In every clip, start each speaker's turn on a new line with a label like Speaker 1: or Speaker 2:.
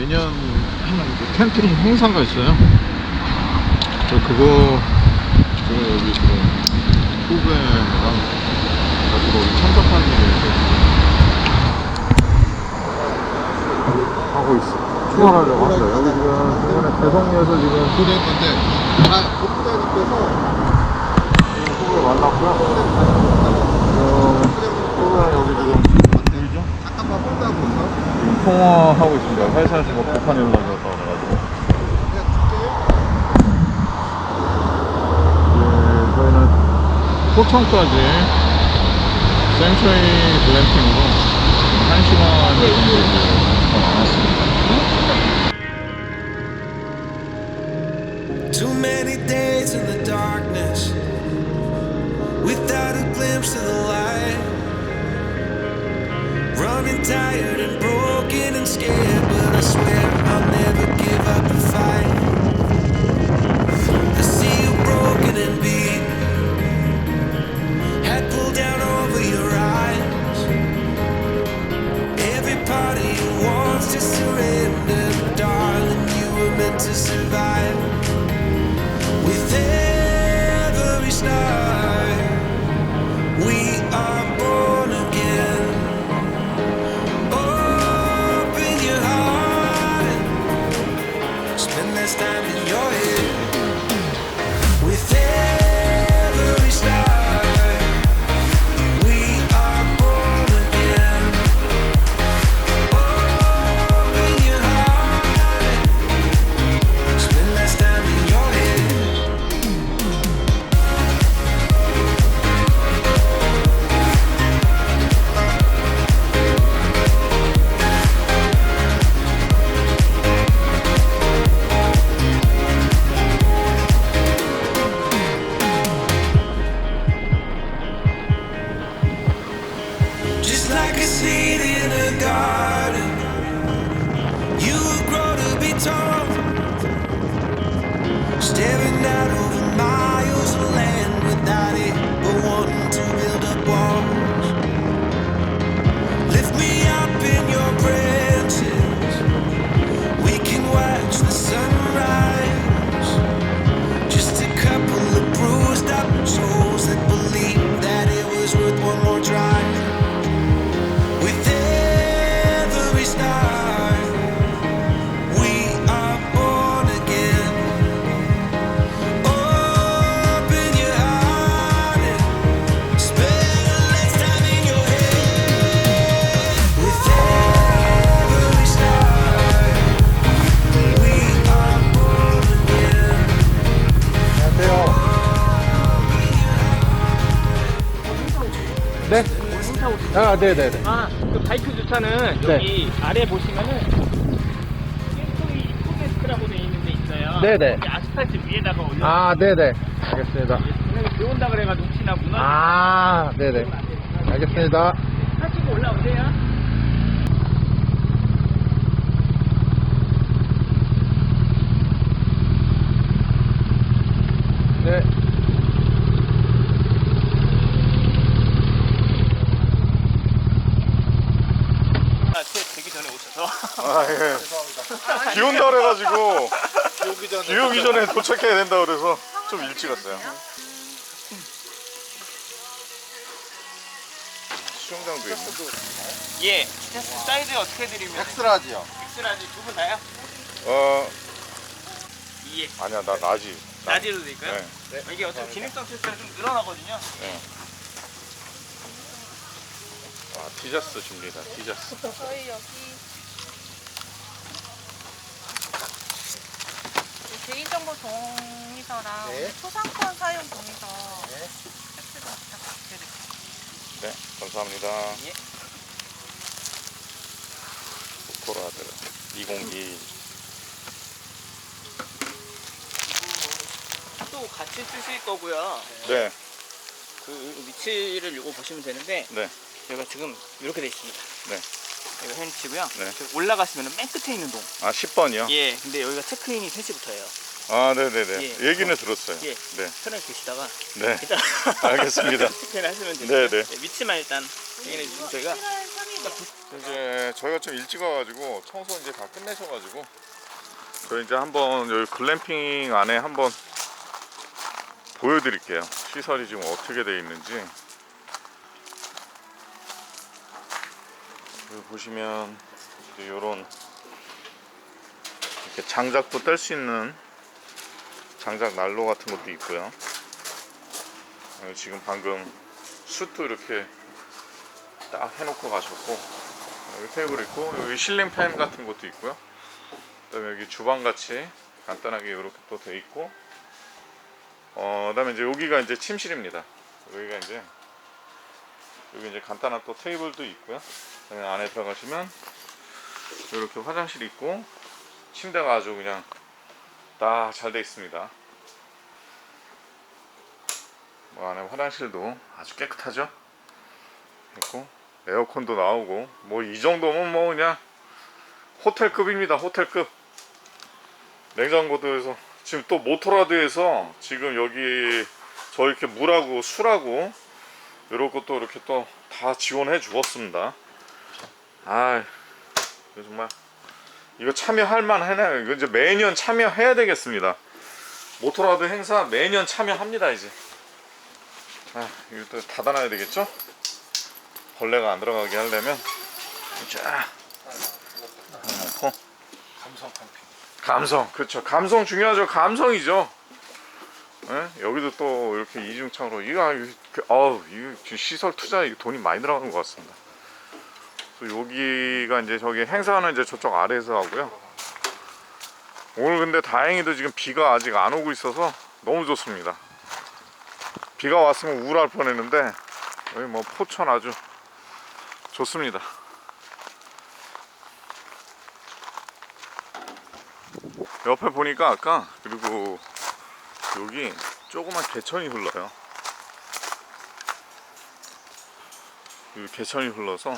Speaker 1: 매년 하는 그 캠핑 행사가 있어요. 저 그거 지금 여기 지금 후배랑 가지고 여기 참석하는 있어요. 하고 있어. 추월하려고 왔어요. 여기 지금 이번에 대성리에서 지금 초대했는데 아, 목부장님께서 후배 만났고요. 후배랑 여기 지금 보이죠?
Speaker 2: 잠깐만 본다고 있어.
Speaker 1: 지금 통화하고 있습니다. 회사에서 뭐 북한 연락이. 이제 저희는 포천까지 생츄리 글램핑으로 지금 한 시간 정도 이제 더 남았습니다.
Speaker 3: Too many days in the darkness without a glimpse of the light. Running tired yeah. Time in your head. With
Speaker 1: 아, 네네네.
Speaker 4: 아, 그 바이크 주차는
Speaker 2: 네.
Speaker 4: 여기 아래 보시면은 땡소이 포레스트라고 돼 있는 데 있어요.
Speaker 2: 네네.
Speaker 4: 여기 아스팔트 위에다가 올려.
Speaker 2: 아, 네네. 알겠습니다.
Speaker 4: 들어온다 그래가지고 혹시나 무너.
Speaker 2: 아, 네네. 알겠습니다.
Speaker 4: 하시고 올라오세요.
Speaker 2: 네.
Speaker 4: 아, 제 되기 전에 오셔서.
Speaker 1: 아, 예. 비 온다 그래가지고 비 오기 전에 도착해야 된다 그래서 좀 일찍 왔어요. 수영장도 있네.
Speaker 4: 예. 테스트 사이즈 어떻게 드리면?
Speaker 1: 엑스라지요.
Speaker 4: 엑스라지 두 분 다요?
Speaker 1: 어,
Speaker 4: 예.
Speaker 1: 아니야, 나 나지.
Speaker 4: 낮이로 드릴까요?
Speaker 1: 네.
Speaker 4: 이게 어차피 기능성 테스트가 좀 늘어나거든요.
Speaker 1: 아, 티저스 줍니다. 티저스.
Speaker 5: 저희 여기 개인정보 동의서랑
Speaker 2: 네.
Speaker 5: 소상권 사용 동의서 팩스 좀 부탁드릴게요.
Speaker 1: 네, 감사합니다.
Speaker 4: 예.
Speaker 1: 코라드 202.
Speaker 4: 또 같이 쓰실 거고요.
Speaker 1: 네,
Speaker 4: 그 위치를 이거 보시면 되는데
Speaker 1: 네,
Speaker 4: 여기가 지금 이렇게 돼 있습니다.
Speaker 1: 네.
Speaker 4: 여기가 현치고요.
Speaker 1: 네.
Speaker 4: 올라가시면 맨 끝에 있는 동.
Speaker 1: 아, 10번이요?
Speaker 4: 예. 근데 여기가 체크인이 3시부터예요.
Speaker 1: 아, 네네네.
Speaker 4: 예.
Speaker 1: 얘기는 들었어요.
Speaker 4: 예.
Speaker 1: 네,
Speaker 4: 편하게 계시다가
Speaker 1: 네.
Speaker 4: 일단
Speaker 1: 알겠습니다.
Speaker 4: 체크인 하시면 됩니다.
Speaker 1: 네, 네.
Speaker 4: 위치만 일단 확인해 주시면 저희가
Speaker 1: 이제 저희가 좀 일찍 와가지고 청소 이제 다 끝내셔가지고 저희 이제 한번 여기 글램핑 안에 한번 보여드릴게요. 시설이 지금 어떻게 돼 있는지. 여기 보시면 이런 이렇게 장작도 뗄 수 있는 장작 난로 같은 것도 있고요. 지금 방금 숯도 이렇게 딱 해놓고 가셨고 여기 테이블 있고 여기 실링 팬 같은 것도 있고요. 그다음에 여기 주방 같이 간단하게 이렇게 또 돼 있고 어 그다음에 이제 여기가 이제 침실입니다. 여기가 이제 여기 이제 간단한 또 테이블도 있고요. 안에 들어가시면 이렇게 화장실 있고 침대가 아주 그냥 딱잘돼 있습니다. 뭐 안에 화장실도 아주 깨끗하죠. 있고 에어컨도 나오고 뭐 이 정도면 뭐 그냥 호텔급입니다 호텔급 냉장고도 해서 지금 또 모토라드에서 지금 여기 저 이렇게 물하고 술하고 이런 것도 이렇게 또 다 지원해 주었습니다. 아 이거 정말 이거 참여할 만하네요 이거 이제 매년 참여해야 되겠습니다. 모토라드 행사 매년 참여합니다 이제. 아 이거 또 닫아놔야 되겠죠? 벌레가 안 들어가게 하려면. 쫙 놓고 감성 캠핑. 감성 그렇죠. 감성 중요하죠. 감성이죠 예? 여기도 또 이렇게 이중창으로 이거 이거 그- 이거 지금 시설 투자 이 돈이 많이 들어가는 것 같습니다 또 여기가 이제 저기 행사는 이제 저쪽 아래에서 하고요 오늘 근데 다행히도 지금 비가 아직 안 오고 있어서 너무 좋습니다 비가 왔으면 우울할 뻔했는데 여기 뭐 포천 아주 좋습니다. 옆에 보니까 아까 그리고 여기 조그만 개천이 흘러요. 여기 개천이 흘러서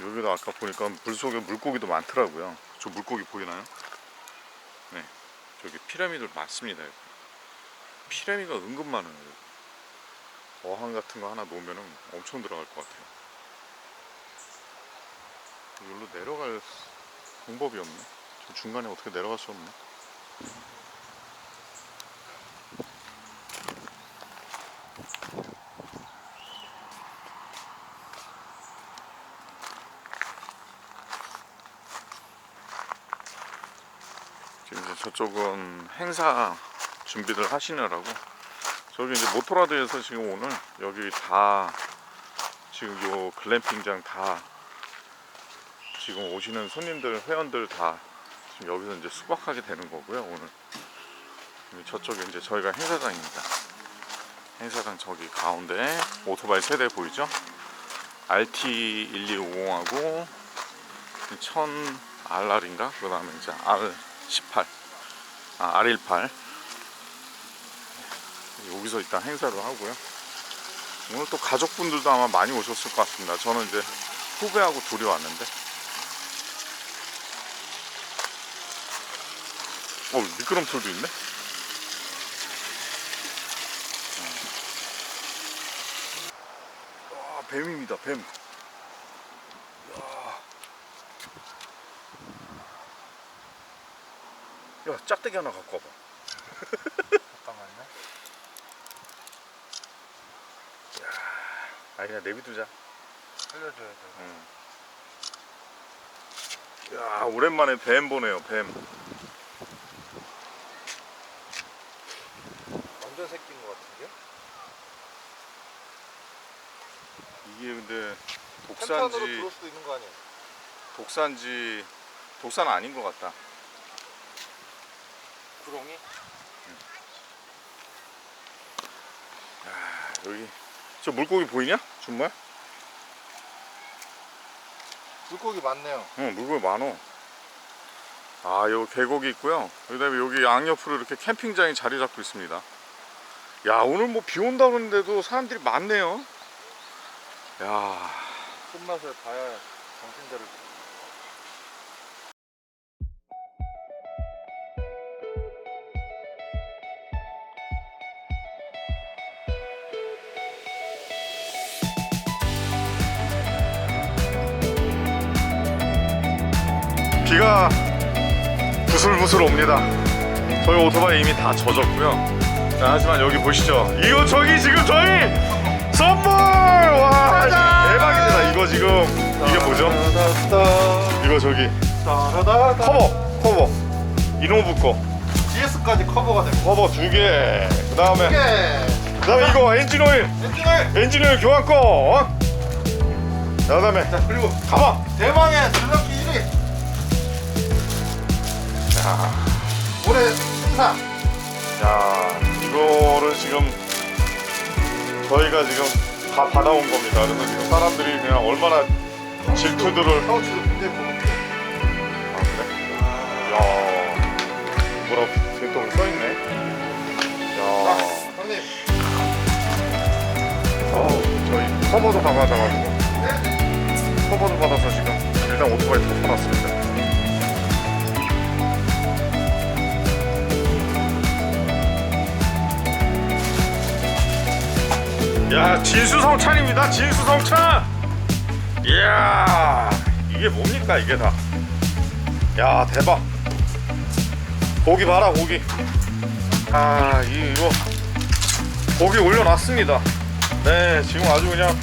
Speaker 1: 여기도 아까 보니까 물 속에 물고기도 많더라고요. 저 물고기 보이나요? 네, 저기 피라미드 많습니다. 여기. 피라미드가 은근 많아요. 여기. 어항 같은 거 하나 놓으면 엄청 들어갈 것 같아요. 여기로 내려갈 방법이 없네. 저 중간에 어떻게 내려갈 수 없네. 이제 저쪽은 행사 준비를 하시느라고. 저기 이제 모토라드에서 지금 오늘 여기 다 지금 요 글램핑장 다 지금 오시는 손님들 회원들 다 지금 여기서 이제 수박하게 되는 거고요 오늘. 저쪽에 이제 저희가 행사장입니다. 행사장 저기 가운데 오토바이 세대 보이죠? RT1250하고 1000 RR인가? 그 다음에 이제 R18 아 R18 여기서 일단 행사를 하고요. 오늘 또 가족분들도 아마 많이 오셨을 것 같습니다. 저는 이제 후배하고 둘이 왔는데. 어 미끄럼틀도 있네? 아, 뱀입니다, 뱀. 야, 야 짝대기 하나 갖고 와봐.
Speaker 2: 잠깐만요.
Speaker 1: 아, 그냥 내비두자.
Speaker 2: 살려줘야 돼.
Speaker 1: 야, 오랜만에 뱀 보네요, 뱀.
Speaker 2: 완전 새끼인 것 같은데?
Speaker 1: 이게 근데 독산지,
Speaker 2: 들어올 수도 있는 거 아니야?
Speaker 1: 독산지, 독산 아닌 것 같다.
Speaker 2: 구렁이?
Speaker 1: 아, 여기. 저 물고기 보이냐? 정말?
Speaker 2: 물고기 많네요.
Speaker 1: 응, 물고기 많어. 아, 여기 계곡이 있고요. 그다음에 여기 양옆으로 이렇게 캠핑장이 자리 잡고 있습니다. 야, 오늘 뭐 비 온다 그러는데도 사람들이 많네요. 야,
Speaker 2: 손맛을 봐야 정신대를.
Speaker 1: 비가 부슬부슬 옵니다. 저희 오토바이 이미 다 젖었고요. 자, 하지만 여기 보시죠. 이거 저기 지금 저희 선물! 와, 대박입니다. 이거 지금 이게 뭐죠? 이거 저기. 커버, 커버. 이노부 거
Speaker 2: GS까지 커버가 되고.
Speaker 1: 커버 두 개. 그 다음에
Speaker 2: 예.
Speaker 1: 그 다음에 이거 엔진 오일,
Speaker 2: 엔진을.
Speaker 1: 엔진 오일 교환 거. 어? 자, 그 다음에
Speaker 2: 자 그리고
Speaker 1: 가방.
Speaker 2: 대망의 1위.
Speaker 1: 자,
Speaker 2: 올해 신상.
Speaker 1: 야, 이거를 지금 저희가 지금 다 받아온 겁니다. 그래서 지금 사람들이 그냥 얼마나 질투들을
Speaker 2: 파우치도 굉장히 고급해.
Speaker 1: 아 그래? 야, 뭐라 뒤에 써 있네. 야,
Speaker 2: 형님.
Speaker 1: 어, 저희 커버도 받아가지고 커버도 받아서 지금 일단 오토바이 또 팔았습니다. 야 진수성찬입니다. 진수성찬. 이야 이게 뭡니까 이게 다야 대박. 고기 봐라 고기. 아 이- 이거. 고기 올려놨습니다. 네 지금 아주 그냥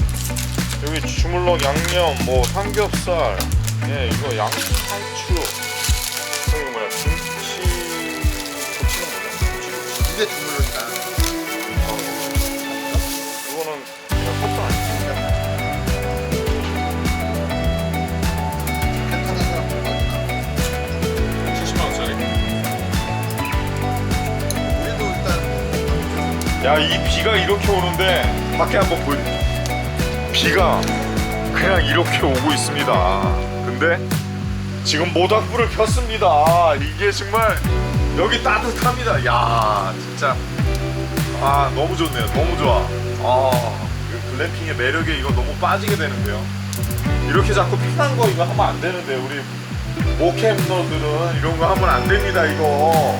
Speaker 1: 여기 주물럭 양념 뭐 삼겹살. 예 이거 양상추. 이거 뭐야 김치. 김치는 뭐냐 김치.
Speaker 2: 이게 주물럭
Speaker 1: 야 이 비가 이렇게 오는데 밖에 한번 보여 비가 그냥 이렇게 오고 있습니다. 근데 지금 모닥불을 폈습니다. 이게 정말 여기 따뜻합니다. 야 진짜. 아 너무 좋네요. 너무 좋아. 아그 글램핑의 매력에 이거 너무 빠지게 되는데요. 이렇게 자꾸 피난 거 이거 하면 안 되는데 우리 모캠너들은 이런 거 하면 안 됩니다 이거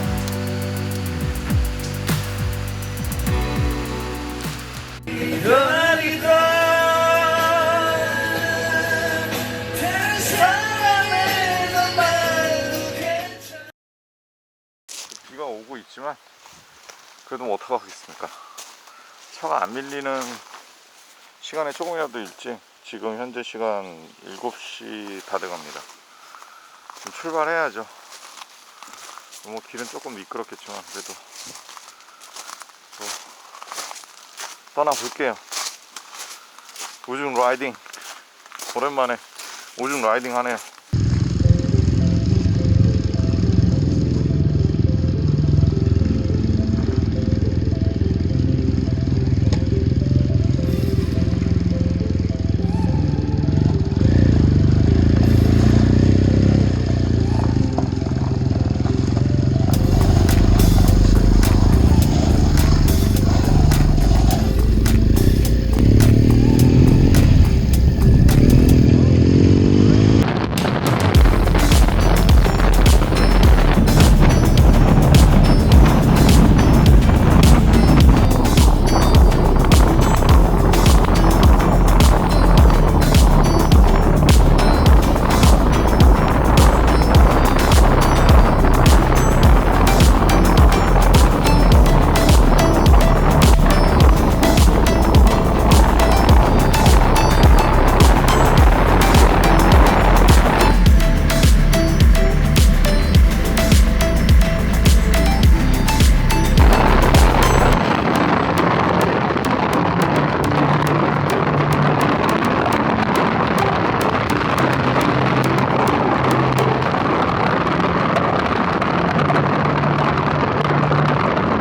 Speaker 1: 있지만 그래도 뭐 어떡하겠습니까? 차가 안 밀리는 시간에 조금이라도 일찍 지금 현재 시간 7시 다 돼갑니다. 지금 출발해야죠. 뭐 길은 조금 미끄럽겠지만 그래도 또 떠나볼게요. 오줌 라이딩. 오랜만에 오줌 라이딩 하네요